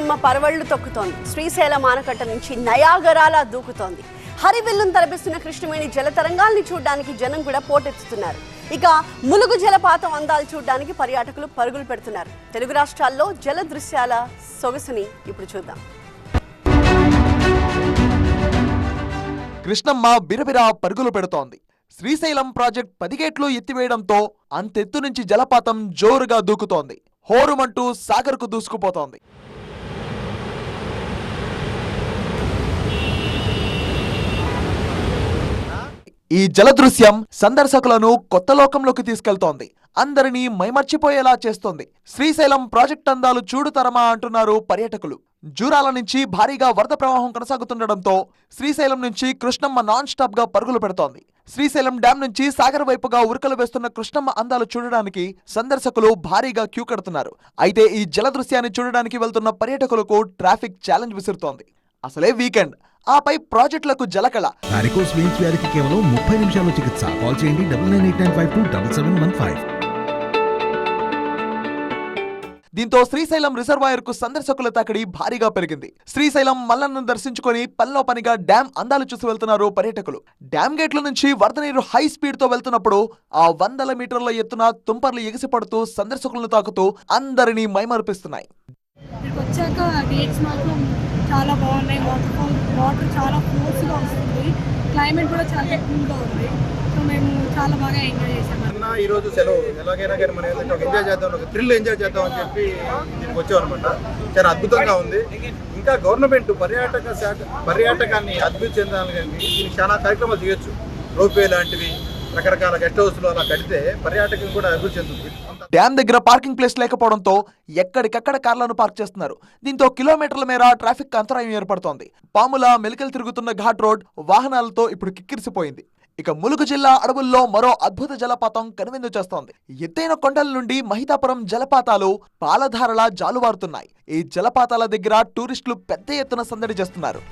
కృష్ణమ్మ పరవళ్ళు తొక్కుతోంది. శ్రీశైలం ఆనకట్ట నుంచి నయాగరాలా దూకుతోంది. హరివిల్లును తలపిస్తున్న కృష్ణవేణి జలతరంగాల్ని చూడడానికి జనం కూడా పోటెత్తుతున్నారు. ఇక ములుగు జలపాతం అందాలు చూడడానికి పర్యాటకులు పరుగులు పెడుతున్నారు. తెలుగు రాష్ట్రాల్లో జల దృశ్యాల సొగసుని ఇప్పుడు చూద్దాం. కృష్ణమ్మ బిరబిరా పరుగులు పెడుతోంది. శ్రీశైలం ప్రాజెక్ట్ పదిగేట్లు ఎత్తివేయడంతో అంతెత్తు నుంచి జలపాతం జోరుగా దూకుతోంది. హోరుమంటూ సాగర్కు దూసుకుపోతోంది. ఈ జలదృశ్యం సందర్శకులను కొత్త లోకంలోకి తీసుకెళ్తోంది. అందరినీ మైమర్చిపోయేలా చేస్తోంది. శ్రీశైలం ప్రాజెక్ట్ అందాలు చూడుతరమా అంటున్నారు పర్యాటకులు. జూరాల నుంచి భారీగా వరద ప్రవాహం కొనసాగుతుండటంతో శ్రీశైలం నుంచి కృష్ణమ్మ నాన్ స్టాప్గా పరుగులు పెడుతోంది. శ్రీశైలం డ్యాం నుంచి సాగర్ వైపుగా ఉరకలు వేస్తున్న కృష్ణమ్మ అందాలు చూడడానికి సందర్శకులు భారీగా క్యూ కడుతున్నారు. అయితే ఈ జల దృశ్యాన్ని చూడడానికి వెళ్తున్న పర్యాటకులకు ట్రాఫిక్ ఛాలెంజ్ విసురుతోంది. అసలే వీకెండ్. ఆపై ప్రాజెక్టులకు జలకళ. వారికోస్ వెయిన్స్ వ్యాధికి కేవలం ముప్పై నిమిషాల్లో చికిత్స. కాల్ చేయండి double nine eight nine five two double seven one five. దీంతో శ్రీశైలం రిజర్వాయర్కు సందర్శకుల తాకిడి భారీగా పెరిగింది. శ్రీశైలం మల్లన్నను దర్శించుకొని పనిలో పనిగా డ్యాం అందాలు చూసి వెళ్తున్నారు పర్యాటకులు. డ్యాం గేట్ల నుంచి వరద నీరు హై స్పీడ్తో వెళ్తున్నప్పుడు ఆ వందల మీటర్ల ఎత్తున తుంపర్లు ఎగిసిపడుతూ సందర్శకులను తాకుతూ అందరినీ మైమర్పిస్తున్నాయి. వచ్చాక డేట్స్ మాత్రం చాలా బాగున్నాయి వాటర్ ఫాల్ వాటర్ చాలా ఫోర్స్గా వస్తుంది. క్లైమేట్ కూడా చాలా కూల్గా ఉంది. సో మేము చాలా బాగా ఎంజాయ్ చేసాము అన్న ఈ రోజు సెలవు. ఎలాగైనా కానీ మనం ఏంటంటే ఒక ఎంజాయ్ చేద్దాం ఒక థ్రిల్ ఎంజాయ్ చేద్దాం అని చెప్పి దీనికి వచ్చాం అనమాట చాలా అద్భుతంగా ఉంది. ఇంకా గవర్నమెంట్ పర్యాటక శాఖ పర్యాటకాన్ని అభివృద్ధి చెందాలని కానీ దీనికి చాలా కార్యక్రమాలు చేయొచ్చు. రోప్వే లాంటివి రకరకాల గెస్ట్ హౌస్లు అలా కడితే పర్యాటకం కూడా అభివృద్ధి చెందుతుంది. డ్యామ్ దగ్గర పార్కింగ్ ప్లేస్ లేకపోవడంతో ఎక్కడికక్కడ కార్లను పార్క్ చేస్తున్నారు. దీంతో కిలోమీటర్ల మేర ట్రాఫిక్ అంతరాయం ఏర్పడుతోంది. పాముల మెలికలు తిరుగుతున్న ఘాట్ రోడ్ వాహనాలతో ఇప్పుడు కిక్కిరిసిపోయింది. ఇక ములుగు జిల్లా అడవుల్లో మరో అద్భుత జలపాతం కనువిందు చేస్తోంది. ఎత్తైన కొండల నుండి మహితాపురం జలపాతాలు పాలధారలా జాలువారుతున్నాయి. ఈ జలపాతాల దగ్గర టూరిస్టులు పెద్ద ఎత్తున సందడి చేస్తున్నారు.